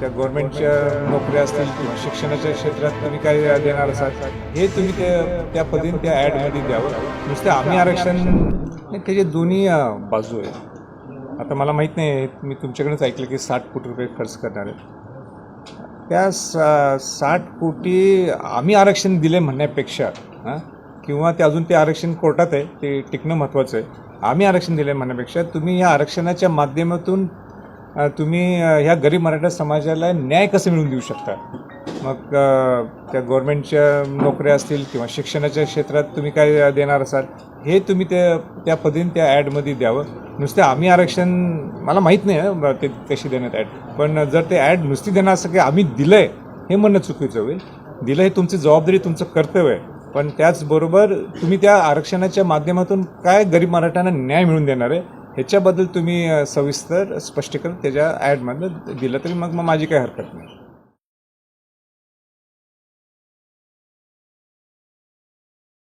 त्या गव्हर्नमेंटच्या नोकऱ्या असतील किंवा शिक्षणाच्या क्षेत्रात तुम्ही काय देणार असाल हे तुम्ही त्या त्या पद्धतीने त्या ॲडमध्ये द्यावं. नुसतं आम्ही आरक्षण त्याचे दोन्ही बाजू आहेत आता मला माहीत नाही मी तुमच्याकडेच ऐकलं की साठ कोटी रुपये खर्च करणार आहेत. त्या सा साठ कोटी आम्ही आरक्षण दिले म्हणण्यापेक्षा हां किंवा ते अजून ते आरक्षण कोर्टात आहे ते टिकणं महत्त्वाचं आहे. आम्ही आरक्षण दिले म्हणण्यापेक्षा तुम्ही या आरक्षणाच्या माध्यमातून तुम्ही ह्या गरीब मराठा समाजाला न्याय कसं मिळवून देऊ शकता? मग त्या गव्हर्मेंटच्या नोकऱ्या असतील किंवा शिक्षणाच्या क्षेत्रात तुम्ही काय देणार असाल हे तुम्ही त्या त्या पद्धतीने त्या ॲडमध्ये द्यावं. नुसतं आम्ही आरक्षण मला माहीत नाही ते कशी देण्यात ॲड. पण जर ते ॲड नुसती देणार असं की आम्ही दिलं आहे हे म्हणणं चुकीचं होईल. दिलं हे तुमची जबाबदारी तुमचं कर्तव्य आहे. पण त्याचबरोबर तुम्ही त्या आरक्षणाच्या माध्यमातून काय गरीब मराठ्यांना न्याय मिळून देणार आहे ह्याच्याबद्दल तुम्ही सविस्तर स्पष्टीकरण त्याच्या ॲडमधनं दिलं तरी मग मग माझी काही हरकत नाही.